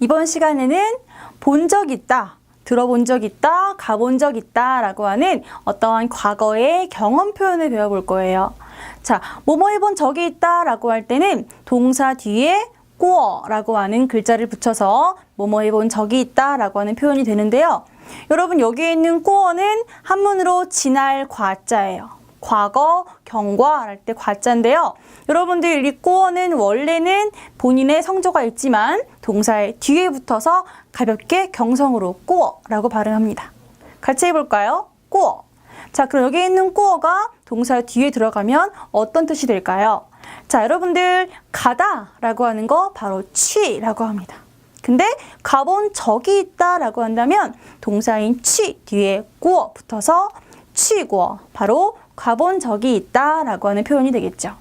이번 시간에는 본 적 있다, 들어본 적 있다, 가본 적 있다 라고 하는 어떠한 과거의 경험 표현을 배워볼 거예요. 자, 뭐뭐 해본 적이 있다 라고 할 때는 동사 뒤에 꾸어 라고 하는 글자를 붙여서 뭐뭐 해본 적이 있다 라고 하는 표현이 되는데요. 여러분 여기에 있는 꾸어는 한문으로 지날 과자예요. 과거, 경과 할 때 과자인데요. 여러분들 이 꾸어는 원래는 본인의 성조가 있지만 동사의 뒤에 붙어서 가볍게 경성으로 꾸어라고 발음합니다. 같이 해볼까요? 꾸어. 자, 그럼 여기 있는 꾸어가 동사 뒤에 들어가면 어떤 뜻이 될까요? 자, 여러분들 가다 라고 하는 거 바로 취라고 합니다. 근데 가본 적이 있다 라고 한다면 동사인 취 뒤에 꾸어 붙어서 취구어 바로 가본 적이 있다라고 하는 표현이 되겠죠.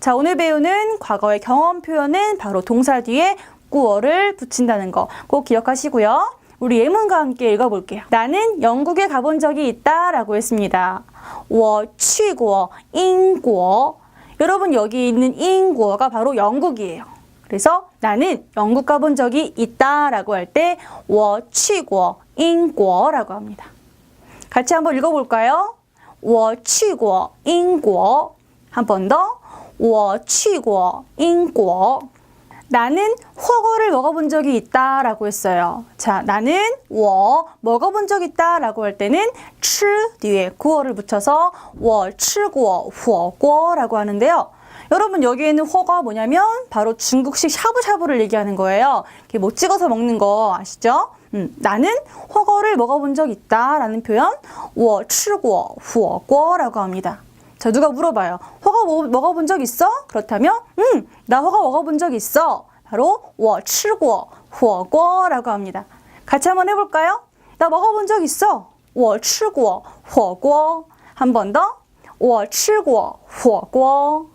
자, 오늘 배우는 과거의 경험 표현은 바로 동사 뒤에 꾸어를 붙인다는 거 꼭 기억하시고요. 우리 예문과 함께 읽어볼게요. 나는 영국에 가본 적이 있다라고 했습니다. 我去过英国. 여러분 여기 있는 인구어가 바로 영국이에요. 그래서 나는 영국 가본 적이 있다라고 할 때 我去过英国라고 합니다. 같이 한번 읽어볼까요? 我去过英国. 한 번 더. 我去过英国. 나는 허거를 먹어본 적이 있다라고 했어요. 자, 나는 我 먹어본 적 있다라고 할 때는 吃 뒤에 구어를 붙여서 我吃过火锅라고 하는데요. 여러분 여기에 있는 허가 뭐냐면 바로 중국식 샤브샤브를 얘기하는 거예요. 이렇게 못 찍어서 먹는 거 아시죠? 음, 나는 허거를 먹어본 적 있다라는 표현 我吃过火锅라고 합니다. 자, 누가 물어봐요. 허가 뭐- 먹어본 적 있어? 그렇다면, 응, 나 허가 먹어본 적 있어. 바로 我吃过火锅라고 합니다. 같이 한번 해볼까요? 나 먹어본 적 있어. 我吃过火锅. 한 번 더. 我吃过火锅.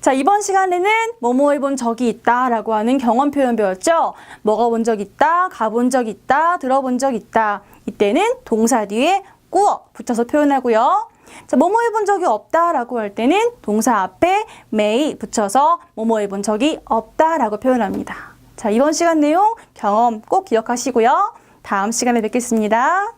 자, 이번 시간에는 뭐뭐 해본 적이 있다 라고 하는 경험 표현 배웠죠? 먹어본 적 있다, 가본 적 있다, 들어본 적 있다. 이때는 동사 뒤에 꾸어 붙여서 표현하고요. 자, 뭐뭐 해본 적이 없다 라고 할 때는 동사 앞에 may 붙여서 뭐뭐 해본 적이 없다 라고 표현합니다. 자, 이번 시간 내용 경험 꼭 기억하시고요. 다음 시간에 뵙겠습니다.